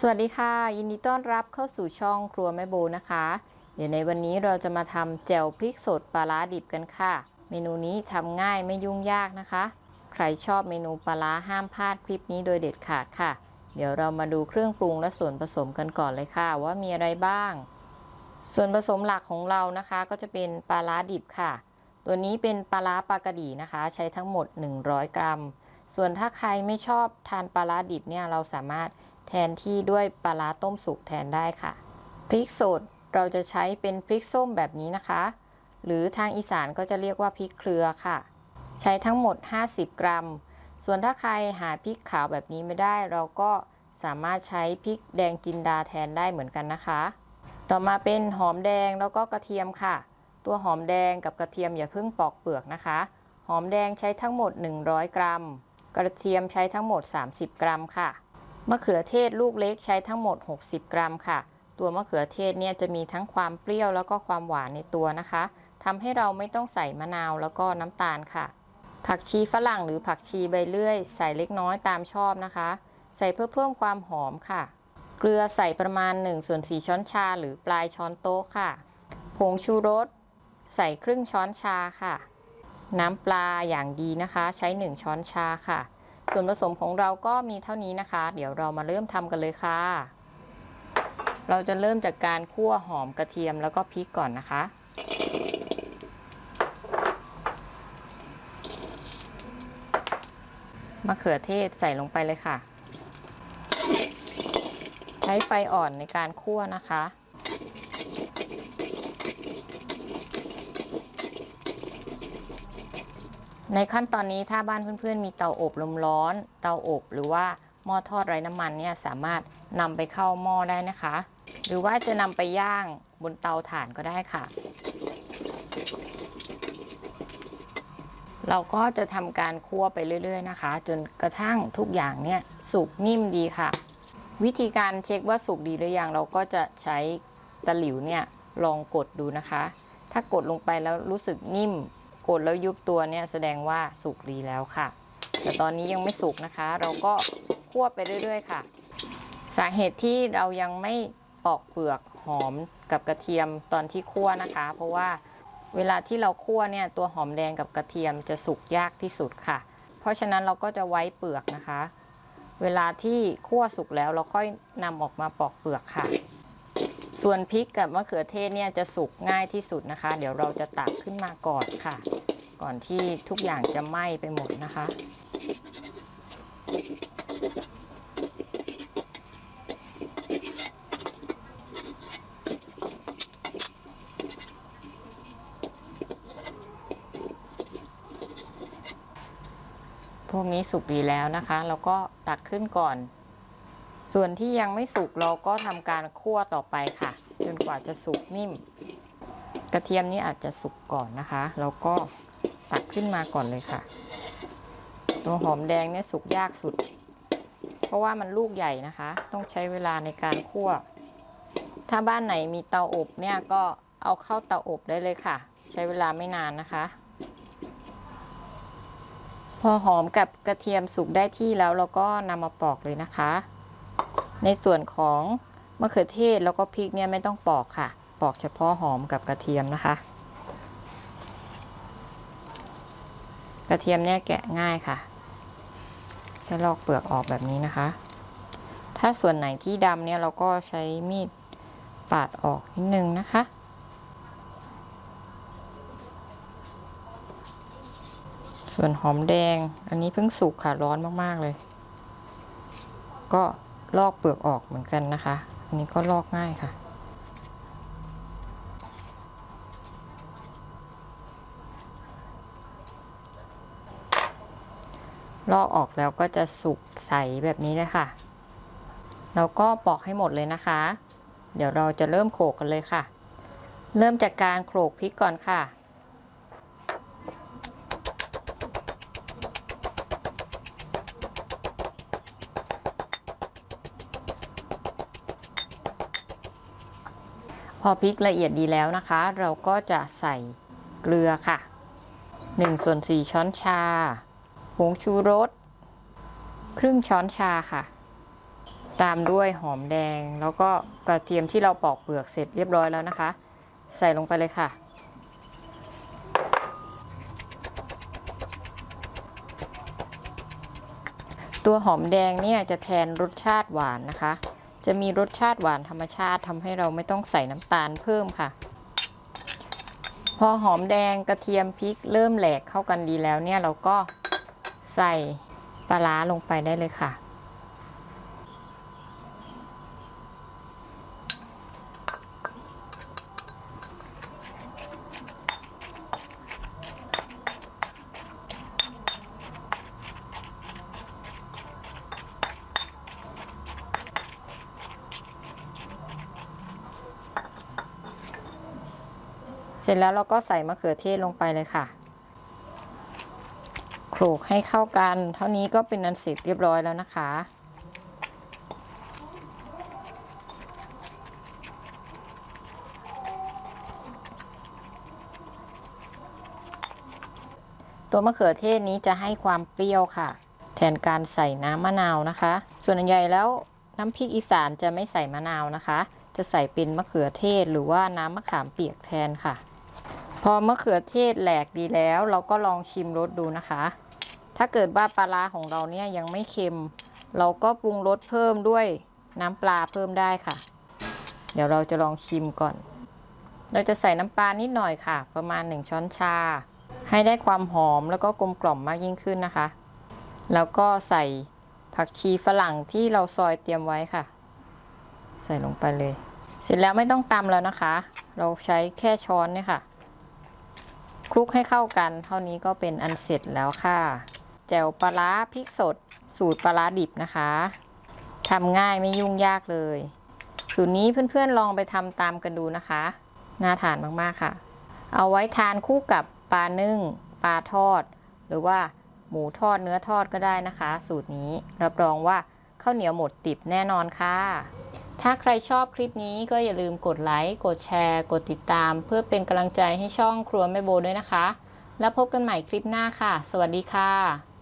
สวัสดีค่ะ ยินดีต้อนรับเข้าสู่ช่องครัวแม่โบนะคะ เดี๋ยวในวันนี้เราจะมาทำแจ่วพริกสดปลาร้าดิบกันค่ะ เมนูนี้ทำง่ายไม่ยุ่งยากนะคะ ใครชอบเมนูปลาร้าห้ามพลาดคลิปนี้โดยเด็ดขาดค่ะ เดี๋ยวเรามาดูเครื่องปรุงและส่วนผสมกันก่อนเลยค่ะ ว่ามีอะไรบ้าง ส่วนผสมหลักของเรานะคะ ก็จะเป็นปลาร้าดิบค่ะ ตัวนี้เป็นปลาร้าปลากระดีนะคะ ใช้ทั้งหมด 100 กรัม ส่วนถ้าใครไม่ชอบทานปลาร้าดิบเนี่ยเราสามารถแทนที่ด้วยปลาร้าต้มสุกแทนได้ค่ะ พริกสดเราจะใช้เป็นพริกส้มแบบนี้นะคะ หรือทางอีสานก็จะเรียกว่าพริกเครือค่ะ ใช้ทั้งหมด 50 กรัม ส่วนถ้าใครหาพริกขาวแบบนี้ไม่ได้ เราก็สามารถใช้พริกแดงจินดาแทนได้เหมือนกันนะคะ ต่อมาเป็นหอมแดงแล้วก็กระเทียมค่ะ ตัวหอมแดงกับกระเทียมอย่าเพิ่งปอกเปลือกนะคะ หอมแดงใช้ทั้งหมด 100 กรัม กระเทียมใช้ทั้งหมด 30 กรัมค่ะ มะเขือเทศลูกเล็กใช้ทั้งหมด 60 กรัมค่ะ ตัวมะเขือเทศเนี่ยจะมีทั้งความเปรี้ยวแล้วก็ความหวานในตัวนะคะทำให้เราไม่ต้องใส่มะนาวแล้วก็น้ำตาลค่ะ ผักชีฝรั่งหรือผักชีใบเลื่อย ใส่เล็กน้อยตามชอบนะคะ ใส่เพื่อเพิ่มความหอมค่ะ เกลือใส่ประมาณ1ส่วน4ช้อนชาหรือปลายช้อนโต๊ะค่ะ ผงชูรส ใส่ครึ่งช้อนชาค่ะ น้ำปลาอย่างดีนะคะ ใช้ 1 ช้อนชาค่ะ ส่วนผสมของเราก็มีเท่านี้นะคะ เดี๋ยวเรามาเริ่มทำกันเลยค่ะ เราจะเริ่มจากการคั่วหอมกระเทียมแล้วก็พริกก่อนนะคะมะเขือเทศใส่ลงไปเลยค่ะ ใช้ไฟอ่อนในการคั่วนะคะ ในขั้นตอนนี้ถ้าบ้านเพื่อนๆ มีเตาอบลมร้อน เตาอบหรือว่าหม้อทอดไร้น้ำมันเนี่ยสามารถนำไปเข้าหม้อได้นะคะ หรือว่าจะนำไปย่างบนเตาถ่านก็ได้ค่ะ เราก็จะทำการคั่วไปเรื่อย ๆ นะคะ จนกระทั่งทุกอย่างเนี่ยสุกนิ่มดีค่ะ วิธีการเช็คว่าสุกดีหรือยังเราก็จะใช้ตะหลิวเนี่ยลองกดดูนะคะ ถ้ากดลงไปแล้วรู้สึกนิ่ม กดแล้วยุบตัวเนี่ยแสดงว่าสุกดีแล้วค่ะ แต่ตอนนี้ยังไม่สุกนะคะ เราก็คั่วไปเรื่อย ๆ ค่ะ สาเหตุที่เรายังไม่ปอกเปลือกหอมกับกระเทียมตอนที่คั่วนะคะ เพราะว่าเวลาที่เราคั่วเนี่ยตัวหอมแดงกับกระเทียมจะสุกยากที่สุดค่ะ เพราะฉะนั้นเราก็จะไว้เปลือกนะคะ เวลาที่คั่วสุกแล้วเราค่อยนำออกมาปอกเปลือกค่ะ ส่วนพริกกับมะเขือเทศเนี่ยจะสุกง่ายที่สุดนะคะ เดี๋ยวเราจะตักขึ้นมาก่อนค่ะ ก่อนที่ทุกอย่างจะไหม้ไปหมดนะคะ พวกนี้สุกดีแล้วนะคะเราก็ตักขึ้นก่อน ส่วนที่ยังไม่สุกเราก็ทำการคั่วต่อไปค่ะ จนกว่าจะสุกนิ่ม กระเทียมนี้อาจจะสุกก่อนนะคะเราก็ตักขึ้นมาก่อนเลยค่ะ ตัวหอมแดงเนี่ยสุกยากสุด เพราะว่ามันลูกใหญ่นะคะ ต้องใช้เวลาในการคั่ว ถ้าบ้านไหนมีเตาอบเนี่ยก็เอาเข้าเตาอบได้เลยค่ะ ใช้เวลาไม่นานนะคะ พอหอมกับกระเทียมสุกได้ที่แล้วเราก็นำมาปอกเลยนะคะ ในส่วนของมะเขือเทศแล้วก็พริกเนี่ยไม่ต้องปอกค่ะ ปอกเฉพาะหอมกับกระเทียมนะคะ กระเทียมเนี่ยแกะง่ายค่ะแค่ลอกเปลือกออกแบบนี้นะคะ ถ้าส่วนไหนที่ดำเนี่ยเราก็ใช้มีดปาดออกนิดนึงนะคะ ส่วนหอมแดงอันนี้เพิ่งสุกค่ะร้อนมากๆเลย ก็ ลอกเปลือกออกเหมือนกันนะคะอันนี้ก็ลอกง่ายค่ะ ลอกออกแล้วก็จะสุกใสแบบนี้เลยค่ะเราก็ปอกให้หมดเลยนะคะ เดี๋ยวเราจะเริ่มโขลกกันเลยค่ะ เริ่มจากการโขลกพริกก่อนค่ะ พอพริกละเอียดดีแล้วนะคะ เราก็จะใส่เกลือค่ะ1ส่วน4ช้อนชา ผงชูรส ครึ่งช้อนชาค่ะ ตามด้วยหอมแดง แล้วก็กระเทียมที่เราปอกเปลือกเสร็จเรียบร้อยแล้วนะคะ ใส่ลงไปเลยค่ะ ตัวหอมแดงเนี่ยจะแทนรสชาติหวานนะคะ จะมีรสชาติหวานธรรมชาติทำให้เราไม่ต้องใส่น้ำตาลเพิ่มค่ะ พอหอมแดงกระเทียมพริกเริ่มแหลกเข้ากันดีแล้วเนี่ยเราก็ใส่ปลาร้าลงไปได้เลยค่ะ เสร็จแล้วเราก็ใส่มะเขือเทศลงไปเลยค่ะโขลกให้เข้ากัน เท่านี้ก็เป็นอันเสร็จเรียบร้อยแล้วนะคะ ตัวมะเขือเทศนี้จะให้ความเปรี้ยวค่ะ แทนการใส่น้ำมะนาวนะคะ ส่วนใหญ่แล้วน้ำพริกอีสานจะไม่ใส่มะนาวนะคะ จะใส่เป็นมะเขือเทศหรือว่าน้ำมะขามเปียกแทนค่ะ พอมะเขือเทศแหลกดีแล้ว เราก็ลองชิมรสดูนะคะ ถ้าเกิดว่าปลาร้าของเราเนี่ยยังไม่เค็ม เราก็ปรุงรสเพิ่มด้วยน้ำปลาเพิ่มได้ค่ะ เดี๋ยวเราจะลองชิมก่อน เราจะใส่น้ำปลานิดหน่อยค่ะ ประมาณ 1 ช้อนชา ให้ได้ความหอมแล้วก็กลมกล่อมมากยิ่งขึ้นนะคะ แล้วก็ใส่ผักชีฝรั่งที่เราซอยเตรียมไว้ค่ะ ใส่ลงไปเลย เสร็จแล้วไม่ต้องตำแล้วนะคะ เราใช้แค่ช้อนเนี่ยค่ะ คลุกให้เข้ากัน เท่านี้ก็เป็นอันเสร็จแล้วค่ะ แจ่วปลาร้าพริกสด สูตรปลาร้าดิบนะคะทำง่ายไม่ยุ่งยากเลย สูตรนี้เพื่อนๆลองไปทำตามกันดูนะคะ น่าทานมากๆค่ะ เอาไว้ทานคู่กับปลานึ่ง ปลาทอด หรือว่าหมูทอดเนื้อทอดก็ได้นะคะ สูตรนี้รับรองว่าข้าวเหนียวหมดติบแน่นอนค่ะ ถ้าใครชอบคลิปนี้ก็อย่าลืมกดไลค์ กดแชร์ กดติดตาม เพื่อเป็นกำลังใจให้ช่องครัวแม่โบด้วยนะคะ แล้วพบกันใหม่คลิปหน้าค่ะ สวัสดีค่ะ